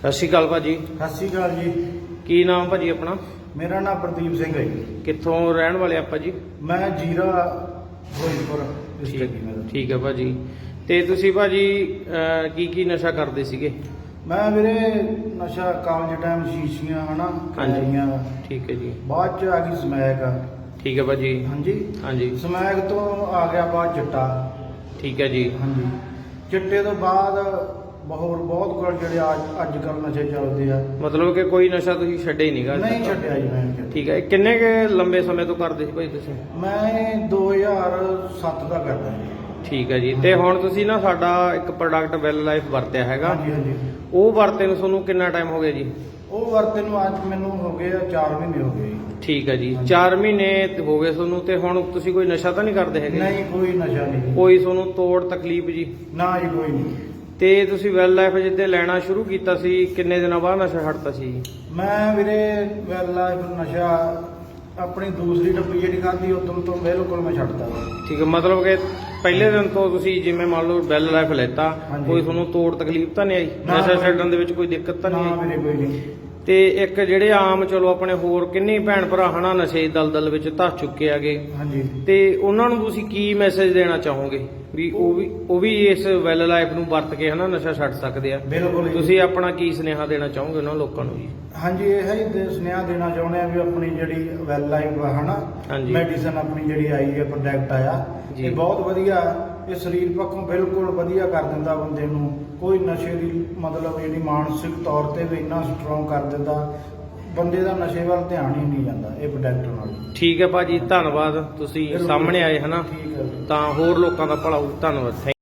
ਸਤਿ ਸ਼੍ਰੀ ਅਕਾਲ ਭਾਜੀ। ਸਤਿ ਸ਼੍ਰੀ ਅਕਾਲ ਜੀ। ਕੀ ਨਾਮ ਭਾਜੀ ਆਪਣਾ? ਮੇਰਾ ਨਾਮ ਪ੍ਰਦੀਪ ਸਿੰਘ ਹੈ ਜੀ। ਕਿੱਥੋਂ ਰਹਿਣ ਵਾਲੇ ਆਪਾਂ ਜੀ? ਮੈਂ ਜੀਰਾ ਫਿਰੋਜ਼ਪੁਰ ਡਿਸਟ੍ਰਿਕਟ ਜੀ ਮੇਰਾ ਠੀਕ ਹੈ ਭਾਜੀ। ਤੇ ਤੁਸੀਂ ਭਾਜੀ ਅਹ, ਕੀ ਕੀ ਨਸ਼ਾ ਕਰਦੇ ਸੀਗੇ? ਮੈਂ ਵੀਰੇ ਨਸ਼ਾ ਕਾਲਜ ਟਾਈਮ ਸ਼ੀਸ਼ੀਆਂ ਹਨਾ? ਹਾਂਜੀ। ਠੀਕ ਹੈ ਜੀ। ਬਾਅਦ ਚ ਆ ਗਈ ਸਮੈਕ। ਠੀਕ ਹੈ ਭਾਜੀ। ਹਾਂਜੀ। ਹਾਂਜੀ। ਸਮੈਕ ਤੋਂ ਆ ਗਿਆ ਬਾਅਦ ਚਿੱਟਾ। ਠੀਕ ਹੈ ਜੀ। ਹਾਂਜੀ। ਚਿੱਟੇ ਤੋਂ ਬਾਅਦ ਬਹੁਤ ਬਹੁਤ ਕੋਲ ਜਿਹੜੇ ਅੱਜ- ਅੱਜ ਕੱਲ ਨਸ਼ੇ ਚੱਲਦੇ ਆ। ਮਤਲਬ ਕਿ ਕੋਈ ਨਸ਼ਾ ਤੁਸੀਂ ਛੱਡਿਆ ਹੀ ਨਹੀਂਗਾ ਨਹੀਂ ਛੱਡਿਆ ਜੀ ਮੈਂ। ਠੀਕ ਹੈ ਇਹ ਕਿੰਨੇ ਕੁ ਲੰਬੇ ਸਮੇਂ ਤੋਂ ਕਰਦੇ ਸੀ ਭਾਈ ਤੁਸੀਂ? ਮੈਂ 2007 ਦਾ ਕਰਦਾ ਜੀ। ਠੀਕ ਹੈ ਜੀ ਤੇ ਹੁਣ ਤੁਸੀਂ ਨਾ ਸਾਡਾ ਇੱਕ ਪ੍ਰੋਡਕਟ ਵੈਲ ਲਾਈਫ ਵਰਤਿਆ ਹੈਗਾ। ਹਾਂਜੀ ਹਾਂਜੀ। ਉਹ ਵਰਤੇ ਨੂੰ ਤੁਹਾਨੂੰ ਕਿੰਨਾ ਟਾਈਮ ਹੋ ਗਿਆ ਜੀ? ਉਹ ਵਰਤੇ ਨੂੰ ਅੱਜ ਮੈਨੂੰ ਹੋ ਗਏ ਆ 4 ਮਹੀਨੇ ਹੋ ਗਏ ਜੀ। ਠੀਕ ਹੈ ਜੀ ਹਾਂਜੀ। 4 ਮਹੀਨੇ ਹੋ ਗਏ ਤੁਹਾਨੂੰ ਤੇ ਹੁਣ ਤੁਸੀਂ ਕੋਈ ਨਸ਼ਾ ਤਾਂ ਨਹੀਂ ਕਰਦੇ ਹੈਗੇ? ਨਹੀਂ ਕੋਈ ਨਸ਼ਾ ਨਹੀਂ। ਕੋਈ ਤੁਹਾਨੂੰ ਤੋੜ ਤਕਲੀਫ ਜੀ? ਨਾ ਜੀ ਕੋਈ ਨਹੀਂ। ਤੇ ਤੁਸੀਂ ਵੈਲ ਲਾਈਫ ਜਿੱਦੇ ਲੈਣਾ ਸ਼ੁਰੂ ਕੀਤਾ ਸੀ ਕਿੰਨੇ ਦਿਨਾਂ ਬਾਅਦ ਨਸ਼ਾ ਛੱਡਤਾ ਸੀ? ਮੈਂ ਵੀਰੇ ਵੈਲ ਲਾਈਫ ਨਸ਼ਾ ਆਪਣੀ ਦੂਸਰੀ ਡੱਬੀ ਜਿਹੜੀ ਖਾਧੀ ਉਦੋਂ ਤੋਂ ਬਿਲਕੁਲ ਮੈਂ ਛੱਡਤਾ ਠੀਕ ਹੈ ਮਤਲਬ ਕਿ ਪਹਿਲੇ ਦਿਨ ਤੋਂ ਤੁਸੀਂ ਜਿਵੇਂ ਮੰਨ ਲਓ ਵੈਲ ਲਾਈਫ ਲੈਤਾ। ਕੋਈ ਤੁਹਾਨੂੰ ਤੋੜ ਤਕਲੀਫ ਤਾਂ ਨਹੀਂ ਆਈ? ਨਸ਼ਾ ਛੱਡਣ ਦੇ ਵਿੱਚ ਕੋਈ ਦਿੱਕਤ ਤਾਂ ਨਹੀਂ ਨਾ ਆਈ? ਵੀਰੇ ਕੋਈ ਨਹੀਂ। ਤੇ ਇੱਕ ਜਿਹੜੇ ਆਮ ਚਲੋ ਆਪਣੇ ਹੋਰ ਕਿੰਨੇ ਭੈਣ ਭਰਾ ਹਨਾ ਨਸ਼ੇ ਦੀ ਦਲਦਲ ਵਿੱਚ ਧੱਸ ਚੁੱਕੇ ਆਗੇ ਹਾਂਜੀ ਤੇ ਉਹਨਾਂ ਨੂੰ ਤੁਸੀਂ ਕੀ ਮੈਸੇਜ ਦੇਣਾ ਚਾਹੋਗੇ ਵੀ ਉਹ ਵੀ ਉਹ ਵੀ ਇਸ ਵੈਲ ਲਾਈਫ ਨੂੰ ਵਰਤ ਕੇ ਹਨਾ ਨਸ਼ਾ ਛੱਡ ਸਕਦੇ ਆ ਬਿਲਕੁਲ ਜੀ। ਤੁਸੀਂ ਆਪਣਾ ਕੀ ਸੁਨੇਹਾ ਦੇਣਾ ਚਾਹੋਗੇ ਉਹਨਾਂ ਲੋਕਾਂ ਨੂੰ ਜੀ ਹਾਂਜੀ ਇਹ ਹੀ ਸੁਨੇਹਾ ਦੇਣਾ ਚਾਹੁੰਦੇ ਆ ਵੀ ਆਪਣੀ ਜਿਹੜੀ ਵੈਲ ਲਾਈਫ ਹਨਾ ਹਾਂਜੀ। ਮੈਡੀਸਨ ਆਪਣੀ ਜਿਹੜੀ ਆਈ ਹੈ ਪ੍ਰੋਡਕਟ ਆਇਆ। ਇਹ ਬਹੁਤ ਵਧੀਆ ਇਹ ਸਰੀਰ ਪੱਖੋਂ ਬਿਲਕੁਲ ਵਧੀਆ ਕਰ ਦਿੰਦਾ ਬੰਦੇ ਨੂੰ। ਕੋਈ ਨਸ਼ੇ ਦੀ ਮਤਲਬ ਜਿਹੜੀ ਮਾਨਸਿਕ ਤੌਰ ਤੇ ਵੀ ਇੰਨਾ ਸਟਰੋਂਗ ਕਰ ਦਿੰਦਾ ਬੰਦੇ ਦਾ ਨਸ਼ੇ ਵੱਲ ਧਿਆਨ ਹੀ ਨਹੀਂ ਜਾਂਦਾ ਇਹ ਪ੍ਰੋਡਕਟ ਨਾਲ ਠੀਕ ਹੈ ਭਾਜੀ ਧੰਨਵਾਦ। ਤੁਸੀਂ। ਸਾਹਮਣੇ ਆਏ ਹਨਾ? ਠੀਕ ਹੈ। ਤਾਂ ਹੋਰ ਲੋਕਾਂ ਦਾ ਭਲਾ ਹੋਊ। ਧੰਨਵਾਦ।